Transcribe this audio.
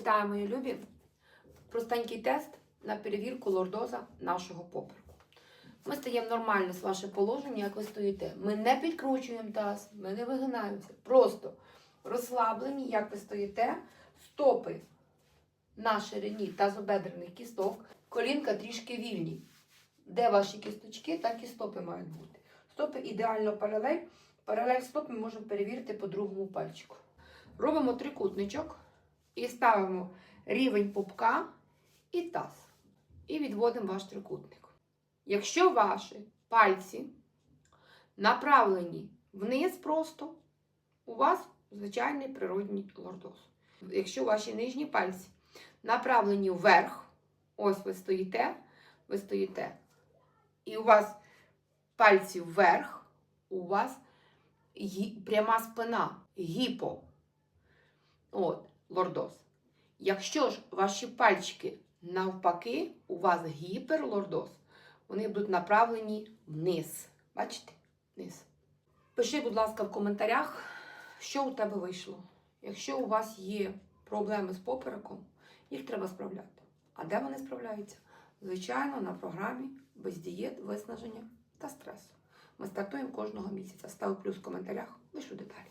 Вітаю, мої любі! Простенький тест на перевірку лордоза нашого попереку. Ми стаємо нормально з ваше положення, як ви стоїте. Ми не підкручуємо таз, ми не вигинаємося. Просто розслаблені, як ви стоїте, стопи на ширині тазобедрених кісток, колінка трішки вільні. Де ваші кісточки, так і стопи мають бути. Стопи ідеально паралель. Паралель стоп ми можемо перевірити по другому пальчику. Робимо трикутничок і ставимо рівень пупка і таз. І відводимо ваш трикутник. Якщо ваші пальці направлені вниз просто, у вас звичайний природній лордоз. Якщо ваші нижні пальці направлені вверх, ось ви стоїте, ви стоїте, і у вас пальці вверх, у вас пряма спина, гіпо. От, лордоз. Якщо ж ваші пальчики навпаки, у вас гіперлордоз, вони будуть направлені вниз. Бачите? Вниз. Пиши, будь ласка, в коментарях, що у тебе вийшло. Якщо у вас є проблеми з попереком, їх треба справляти. А де вони справляються? Звичайно, на програмі без дієт, виснаження та стресу. Ми стартуємо кожного місяця. Став плюс в коментарях, вишлю деталі.